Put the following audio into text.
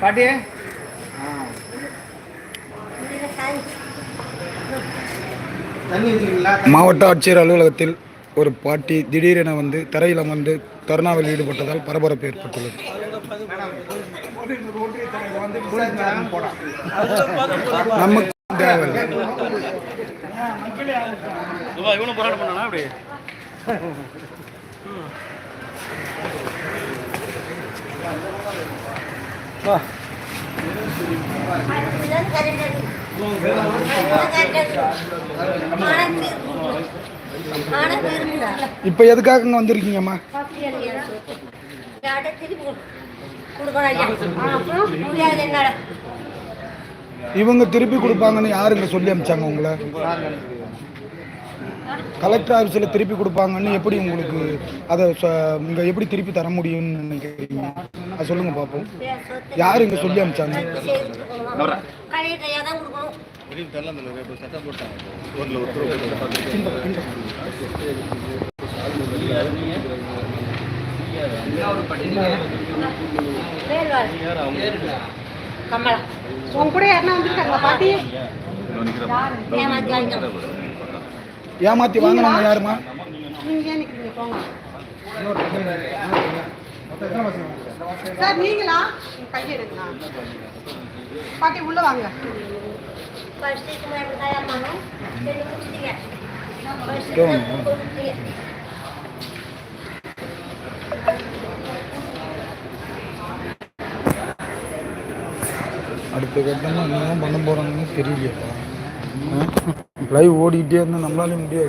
பாட்டி மாவட்ட ஆட்சியர் அலுவலகத்தில் ஒரு பாட்டி திடீரென வந்து தரையில் அமர்ந்து தருணாவில் ஈடுபட்டதால் பரபரப்பு ஏற்பட்டுள்ளது. நமக்கு தேவையில்லை இவனும் போராட்டம் பண்ணானா அப்படி? இப்போ எதுக்காக வந்திருக்கீங்கம்மா? இவங்க திருப்பி கொடுப்பாங்கன்னு யாருங்க சொல்லி அமிச்சாங்க உங்களை? கலெக்டர் ஆஃபீஸில் திருப்பி கொடுப்பாங்கன்னு எப்படி உங்களுக்கு அதை இங்கே எப்படி திருப்பி தர முடியும்னு நினைக்கிறீங்க? அதை சொல்லுங்கள் பார்ப்போம். யார் இங்கே சொல்லி அமிச்சாங்க கமலா உன் கூட யாருன்னா வந்திருக்காங்களா? பாட்டி? ஏமாற்றி வாங்கினவங்க யாருமா? சார் நீங்களா? பாட்டி உள்ள வாங்க. அடுத்த கட்டமாக என்னதான் பண்ண போகிறாங்கன்னு தெரியலையாப்பா லைவ் ஓடிக்கிட்டே இருந்தால் நம்மளாலே முடியாது.